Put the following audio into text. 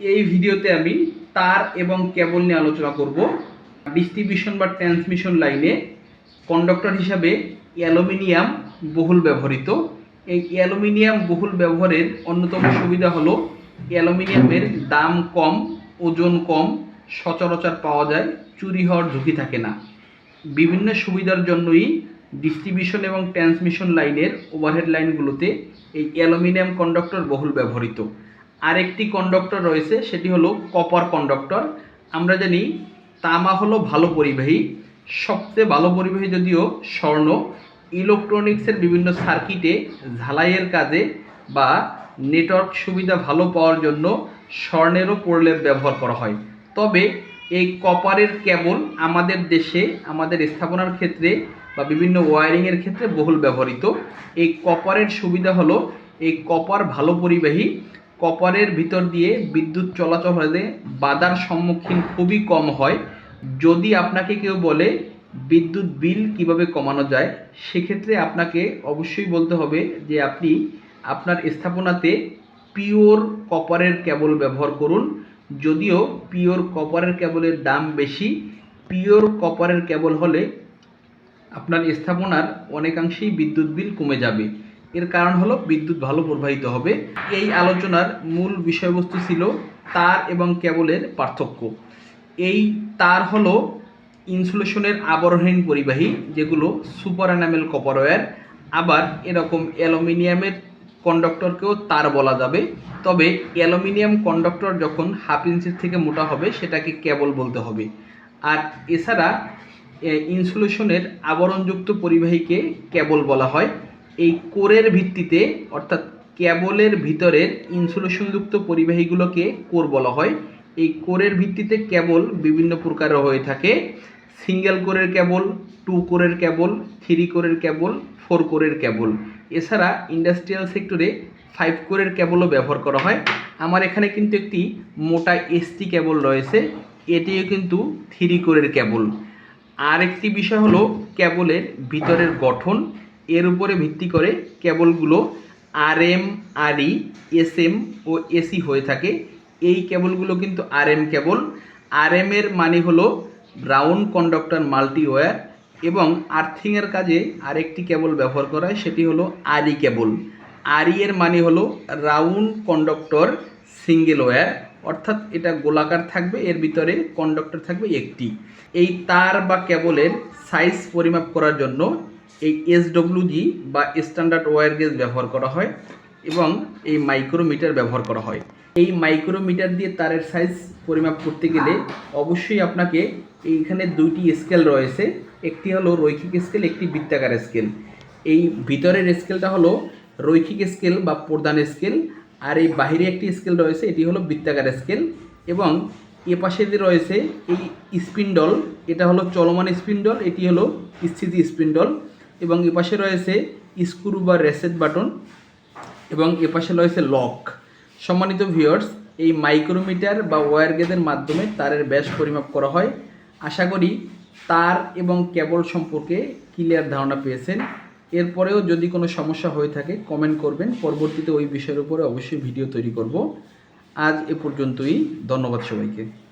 এই ভিডিওতে আমি তার এবং কেবল নিয়ে আলোচনা করব। ডিস্ট্রিবিউশন বা ট্রান্সমিশন লাইনে কন্ডাক্টর হিসাবে অ্যালুমিনিয়াম বহুল ব্যবহৃত। এই অ্যালুমিনিয়াম বহুল ব্যবহারের অন্যতম সুবিধা হলো অ্যালুমিনিয়ামের দাম কম, ওজন কম, সচরাচর পাওয়া যায়, চুরি হওয়ার ঝুঁকি থাকে না। বিভিন্ন সুবিধার জন্যই ডিস্ট্রিবিউশন এবং ট্রান্সমিশন লাইনের ওভারহেড লাইনগুলোতে এই অ্যালুমিনিয়াম কন্ডাক্টর বহুল ব্যবহৃত। আরেকটি কন্ডাক্টর রয়েছে, সেটি হলো কপার কন্ডাক্টর আমরা জানি তামা হলো ভালো পরিবাহী। সবচেয়ে ভালো পরিবাহী যদিও স্বর্ণ ইলেকট্রনিক্সের বিভিন্ন সার্কিটে ঝালাইয়ের কাজে বা নেটওয়ার্ক সুবিধা ভালো পাওয়ার জন্য স্বর্ণেরও প্রলেপ ব্যবহার করা হয়। তবে এই কপারের কেবল আমাদের দেশে, আমাদের স্থাপনার ক্ষেত্রে বা বিভিন্ন ওয়ারিংয়ের ক্ষেত্রে বহুল ব্যবহৃত। এই কপারের সুবিধা হলো এই কপার ভালো পরিবাহী কপারের ভিতর দিয়ে বিদ্যুৎ চলাচল হলে বাধার সম্মুখীন খুবই কম হয়। যদি আপনাকে কেউ বলে বিদ্যুৎ বিল কীভাবে কমানো যায়, সেক্ষেত্রে আপনাকে অবশ্যই বলতে হবে যে আপনি আপনার স্থাপনাতে পিওর কপারের কেবল ব্যবহার করুন। যদিও পিওর কপারের কেবলের দাম বেশি, পিওর কপারের কেবল হলে আপনার স্থাপনার অনেকাংশেই বিদ্যুৎ বিল কমে যাবে। এর কারণ হলো বিদ্যুৎ ভালো প্রবাহিত হবে। এই আলোচনার মূল বিষয়বস্তু ছিল তার এবং কেবলের পার্থক্য। এই তার হলো ইনসুলেশনের আবরণহীন পরিবাহী, যেগুলো সুপার এনামেল কপার ওয়্যার আবার এরকম অ্যালুমিনিয়ামের কন্ডাক্টরকেও তার বলা যাবে। তবে অ্যালুমিনিয়াম কন্ডাক্টর যখন হাফ ইঞ্চির থেকে মোটা হবে, সেটাকে কেবল বলতে হবে। আর এছাড়া ইনসুলেশনের আবরণযুক্ত পরিবাহীকে কেবল বলা হয়। এই কোরের ভিত্তিতে, অর্থাৎ ক্যাবলের ভিতরের ইনসুলেশনযুক্ত পরিবাহীগুলোকে কোর বলা হয়। এই কোরের ভিত্তিতে কেবল বিভিন্ন প্রকারের হয়ে থাকে। সিঙ্গেল কোরের কেবল টু কোরের কেবল থ্রি কোরের কেবল ফোর কোরের কেবল এছাড়া ইন্ডাস্ট্রিয়াল সেক্টরে ফাইভ কোরের কেবলও ব্যবহার করা হয়। আমার এখানে কিন্তু একটি মোটা এসটি কেবল রয়েছে। এটিও কিন্তু থ্রি কোরের কেবল আর একটি বিষয় হলো কেবলের ভিতরের গঠন। এর উপরে ভিত্তি করে কেবলগুলো আর এম আরই এস এম ও এসি হয়ে থাকে। এই কেবলগুলো কিন্তু আর এম কেবল। আর এম এর মানে হলো রাউন্ড কন্ডাক্টর মাল্টি ওয়্যার এবং আর্থিংয়ের কাজে আরেকটি কেবল ব্যবহার করা হয়, সেটি হলো আরই কেবল। আরই এর মানে হলো রাউন্ড কন্ডাক্টর সিঙ্গেল ওয়্যার, অর্থাৎ এটা গোলাকার থাকবে, এর ভিতরে কন্ডাক্টর থাকবে একটি। এই তার বা কেবলের সাইজ পরিমাপ করার জন্য এই এসডব্লিউজি বা স্ট্যান্ডার্ড ওয়ার গেজ ব্যবহার করা হয় এবং এই মাইক্রোমিটার ব্যবহার করা হয়। এই মাইক্রোমিটার দিয়ে তারের সাইজ পরিমাপ করতে গেলে অবশ্যই আপনাকে এইখানে দুইটি স্কেল রয়েছে। একটি হলো রৈখিক স্কেল একটি বৃত্তাকার স্কেল এই ভিতরের স্কেলটা হলো রৈখিক স্কেল বা প্রধান স্কেল আর এই বাইরে একটি স্কেল রয়েছে, এটি হলো বৃত্তাকার স্কেল এবং এ পাশে যে রয়েছে এই স্পিন্ডল এটা হলো চলমান স্পিন্ডল এটি হলো স্থিতি স্পিন্ডল এবং এ পাশে রয়েছে স্ক্রু বা রেসেট বাটন এবং এ পাশে রয়েছে লক। সম্মানিত ভিউয়ার্স, এই মাইক্রোমিটার বা ওয়্যার গেজের মাধ্যমে তারের ব্যাস পরিমাপ করা হয়। আশা করি তার এবং কেবল সম্পর্কে ক্লিয়ার ধারণা পেয়েছেন। এরপরেও যদি কোনো সমস্যা হয়ে থাকে কমেন্ট করবেন। পরবর্তীতে ওই বিষয়ের উপরে অবশ্যই ভিডিও তৈরি করব। আজ এ পর্যন্তই। ধন্যবাদ সবাইকে।